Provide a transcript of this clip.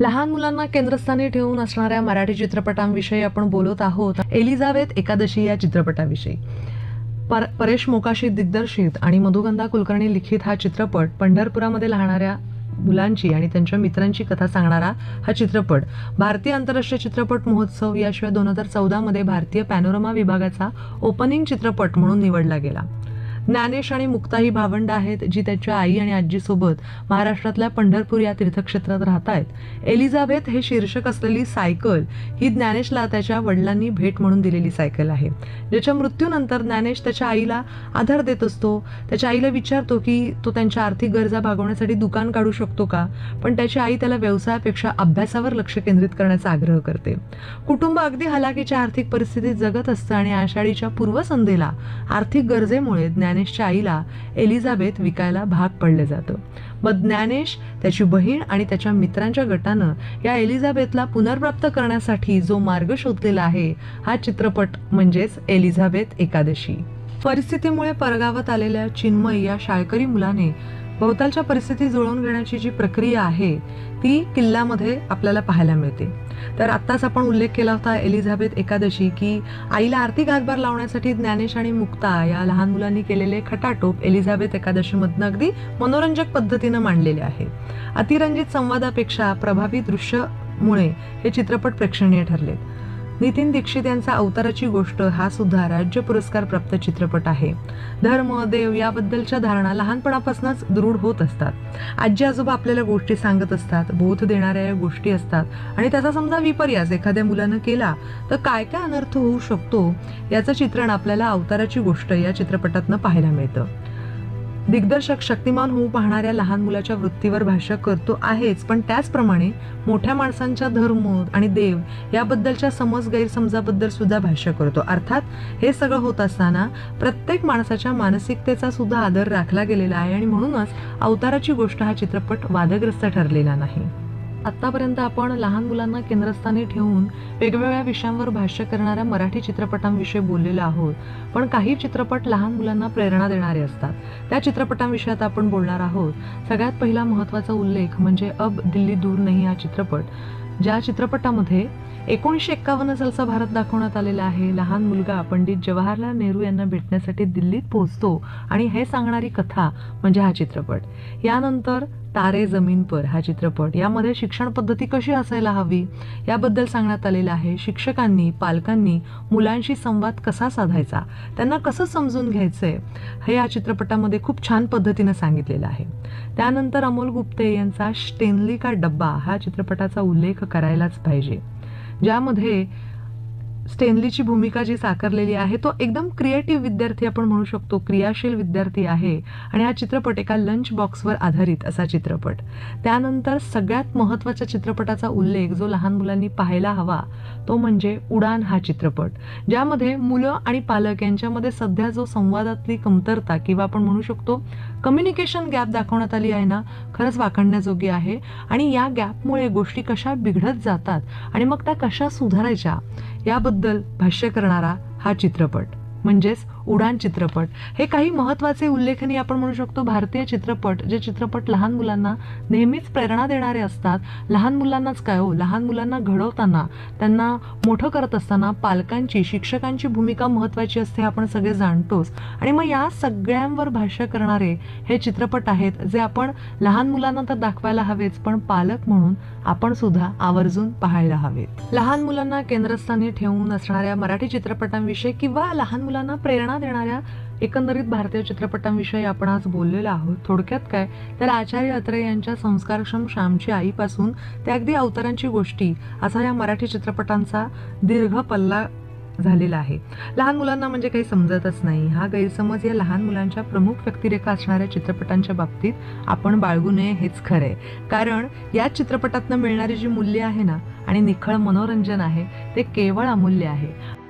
लहान मुलांना केंद्रस्थानी ठेवून असणाऱ्या मराठी चित्रपटांविषयी आपण बोलत आहोत. एलिझाबेथ एकादशी या चित्रपटाविषयी. पर परेश मोकाशी दिग्दर्शित आणि मधुगंधा कुलकर्णी लिखित हा चित्रपट पंढरपुरामध्ये राहणाऱ्या मुलांची आणि त्यांच्या मित्रांची कथा सांगणारा हा चित्रपट. भारतीय आंतरराष्ट्रीय चित्रपट महोत्सव याशिवाय दोन हजार चौदामध्ये भारतीय पॅनोरमा विभागाचा ओपनिंग चित्रपट म्हणून निवडला गेला. ज्ञानेश आणि मुक्ता ही भावंड आहेत जी त्याच्या आई आणि आजीसोबत महाराष्ट्रातल्या पंढरपूर या तीर्थक्षेत्रात राहत आहेत एलिझाबेथ हे शीर्षक असलेली सायकल ही ज्ञानेशला त्याच्या वडिलांनी भेट म्हणून दिलेली सायकल आहे. ज्याच्या मृत्यूनंतर ज्ञानेश त्याच्या आईला आधार देत असतो. त्याच्या आईला विचारतो की तो त्यांच्या आर्थिक गरजा भागवण्यासाठी दुकान काढू शकतो का? पण त्याची आई त्याला व्यवसायापेक्षा अभ्यासावर लक्ष केंद्रित करण्याचा आग्रह करते. कुटुंब अगदी हलाखीच्या आर्थिक परिस्थितीत जगत असतं आणि आषाढीच्या पूर्वसंध्येला आर्थिक गरजेमुळे ज्ञान ज्ञानेशच्या आईला एलिझाबेथ विकायला भाग पडलं जातं. मग ज्ञानेश त्याची बहीण आणि त्याच्या मित्रांच्या गटानं या एलिझाबेथला पुनर्प्राप्त करण्यासाठी जो मार्ग शोधलेला आहे हा चित्रपट म्हणजेच एलिझाबेथ एकादशी. परिस्थितीमुळे परगावात आलेल्या चिन्मय या शाळकरी मुलाने भोवतालच्या परिस्थिती जुळवून घेण्याची जी प्रक्रिया आहे ती किल्ल्यामध्ये आपल्याला पाहायला मिळते. तर आत्ताच आपण उल्लेख केला होता एलिझाबेथ एकादशी की आईला आर्थिक हातभार लावण्यासाठी ज्ञानेश आणि मुक्ता या लहान मुलांनी केलेले खटाटोप एलिझाबेथ एकादशीमधनं अगदी मनोरंजक पद्धतीनं मांडलेले आहे. अतिरंजित संवादापेक्षा प्रभावी दृश्यमुळे हे चित्रपट प्रेक्षणीय ठरलेत. नितीन दीक्षित यांचा अवताराची गोष्ट हा सुद्धा राज्य पुरस्कार प्राप्त चित्रपट आहे. धर्म देव याबद्दलच्या धारणा लहानपणापासूनच दृढ होत असतात. आजी आजोबा आपल्याला गोष्टी सांगत असतात बोध देणाऱ्या या गोष्टी असतात आणि त्याचा समजा विपर्यास एखाद्या मुलानं केला तर काय काय अनर्थ होऊ शकतो याचं चित्रण आपल्याला अवताराची गोष्ट या चित्रपटातनं पाहायला मिळतं. दिग्दर्शक शक्तिमान होऊ पाहणाऱ्या लहान मुलाच्या वृत्तीवर भाष्य करतो आहेच पण त्याचप्रमाणे मोठ्या माणसांच्या धर्म आणि देव याबद्दलच्या समज गैरसमजाबद्दल सुद्धा भाष्य करतो. अर्थात हे सगळं होत असताना प्रत्येक माणसाच्या मानसिकतेचा सुद्धा आदर राखला गेलेला आहे आणि म्हणूनच अवताराची गोष्ट हा चित्रपट वादग्रस्त ठरलेला नाही. आतापर्यंत आपण लहान मुलांना केंद्रस्थानी ठेवून वेगवेगळ्या विषयांवर भाष्य करणाऱ्या मराठी चित्रपटांविषयी बोललेलो आहोत. पण काही चित्रपट लहान मुलांना प्रेरणा देणारे असतात. त्या चित्रपटांविषयी आता आपण बोलणार आहोत. सगळ्यात पहिला महत्त्वाचा उल्लेख म्हणजे अब दिल्ली दूर नाही हा चित्रपट. ज्या चित्रपटामध्ये एकोणीसशे एक्कावन्न सालचा भारत दाखवण्यात आलेला आहे. लहान मुलगा पंडित जवाहरलाल नेहरू यांना भेटण्यासाठी दिल्लीत पोहोचतो आणि हे सांगणारी कथा म्हणजे हा चित्रपट. यानंतर तारे जमीन पर हा चित्रपट. यामध्ये शिक्षण पद्धती कशी असायला हवी? याबद्दल सांगण्यात आलेलं आहे. शिक्षकांनी पालकांनी मुलांशी संवाद कसा साधायचा? त्यांना कसं समजून घ्यायचंय? हे या चित्रपटामध्ये खूप छान पद्धतीनं सांगितलेलं आहे. त्यानंतर अमोल गुप्ते यांचा स्टेनली का डब्बा हा चित्रपटाचा उल्लेख करायलाच पाहिजे. ज्यामध्ये स्टेनलीची भूमिका जी साकारलेली आहे तो एकदम क्रिएटिव्ह विद्यार्थी आपण म्हणू शकतो क्रियाशील विद्यार्थी आहे. आणि हा चित्रपट एका लंच बॉक्सवर आधारित असा चित्रपट. त्यानंतर सगळ्यात महत्त्वाच्या चित्रपटाचा उल्लेख जो लहान मुलांनी पाहायला हवा तो म्हणजे उडान हा चित्रपट. ज्यामध्ये मुलं आणि पालक यांच्यामध्ये सध्या जो संवादातली कमतरता किंवा आपण म्हणू शकतो कम्युनिकेशन गॅप दाखवण्यात आली आहे ना खरंच वाकडण्याजोगी आहे. आणि या गॅपमुळे गोष्टी कशा बिघडत जातात आणि मग त्या कशा सुधारायच्या याबद्दल भाष्य करणारा हा चित्रपट. म्हणजेच उडान चित्रपट. हे काही महत्त्वाचे उल्लेखनीय आपण म्हणू शकतो भारतीय चित्रपट जे चित्रपट लहान मुलांना नेहमीच प्रेरणा देणारे असतात. लहान मुलांनाच काय हो? लहान मुलांना घडवताना त्यांना मोठं करत असताना पालकांची शिक्षकांची भूमिका महत्त्वाची असते आपण सगळे जाणतोच. आणि मग या सगळ्यांवर भाष्य करणारे हे चित्रपट आहेत जे आपण लहान मुलांना तर दाखवायला हवेच पण पालक म्हणून आपण सुद्धा आवर्जून पाहायला हवेत. लहान मुलांना केंद्रस्थानी ठेवून असणाऱ्या मराठी चित्रपटांविषयी किंवा लहान मुलांना प्रेरणा प्रेरणा देणाऱ्या एकंदरीत भारतीय चित्रपटांविषयी आपण आज बोललेलो आहोत. थोडक्यात काय? तर आचार्य अत्रे यांच्या संस्कारक्षम श्यामची आईपासून ते अगदी अवतारांची गोष्टी असा या मराठी चित्रपटांचा दीर्घ पल्ला झालेला आहे. लहान मुलांना म्हणजे काही समजतच नाही. हा गैरसमज या लहान मुलांच्या प्रमुख व्यक्तिरेखा असणाऱ्या चित्रपटांच्या बाबतीत आपण बाळगू नये हेच खरंय. कारण या चित्रपटातनं मिळणारी जी मूल्य आहे ना आणि निखळ मनोरंजन आहे ते केवळ अमूल्य आहे.